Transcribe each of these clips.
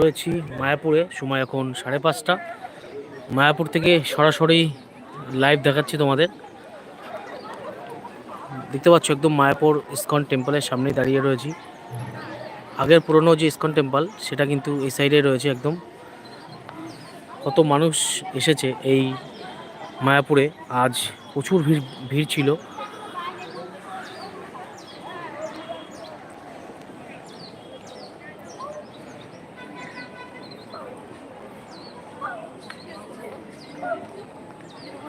রয়েছি মায়াপুরে। সময় এখন সাড়ে পাঁচটা। মায়াপুর থেকে সরাসরি লাইভ দেখাচ্ছি তোমাদের। দেখতে পাচ্ছ একদম মায়াপুর ইসকন টেম্পলের সামনে দাঁড়িয়ে রয়েছি। আগের পুরনো যে ইসকন টেম্পল, সেটা কিন্তু এই সাইডে রয়েছে একদম। কত মানুষ এসেছে এই মায়াপুরে। আজ প্রচুর ভিড় ভিড় ছিল।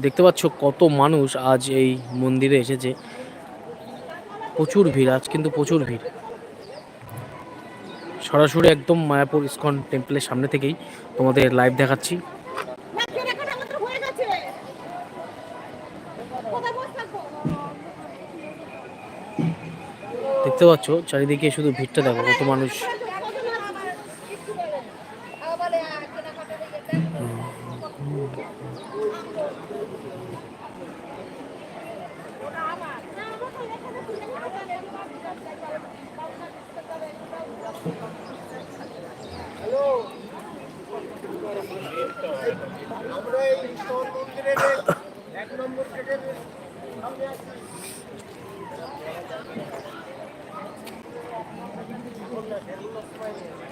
দেখতে পাচ্ছ কত মানুষ আজ এই মন্দিরে এসেছে। প্রচুর ভিড়, আজ কিন্তু প্রচুর ভিড়। সরাসরি একদম মায়াপুর ইস্কন টেম্পলের সামনে থেকেই তোমাদের লাইভ দেখাচ্ছি। দেখতে পাচ্ছ, চারিদিকে শুধু ভিড়টা দেখো, কত মানুষ। আমরা এই ঈশ্বর মন্দিরের এক নম্বর গেটের সামনে ঘোড়াঘাট এটা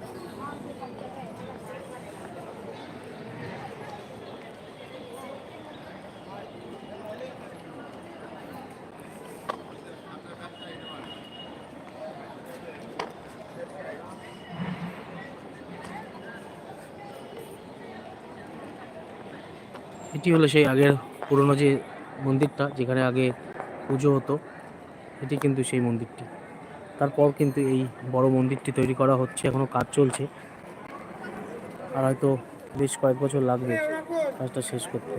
এটি হলো সেই আগের পুরনো যে মন্দিরটা, যেখানে আগে পুজো হতো, এটি কিন্তু সেই মন্দিরটি। তারপর কিন্তু এই বড় মন্দিরটি তৈরি করা হচ্ছে, এখনও কাজ চলছে। আর হয়তো বেশ কয়েক বছর লাগবে কাজটা শেষ করতে।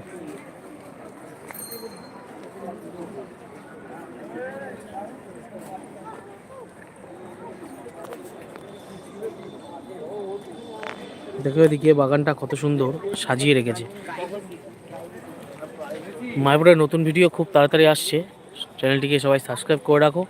দেখো এদিকে বাগানটা কত সুন্দর সাজিয়ে রেখেছে। মায়াপুরের নতুন ভিডিও খুব তাড়াতাড়ি আসছে। চ্যানেলটিকে সবাই সাবস্ক্রাইব করে রাখো।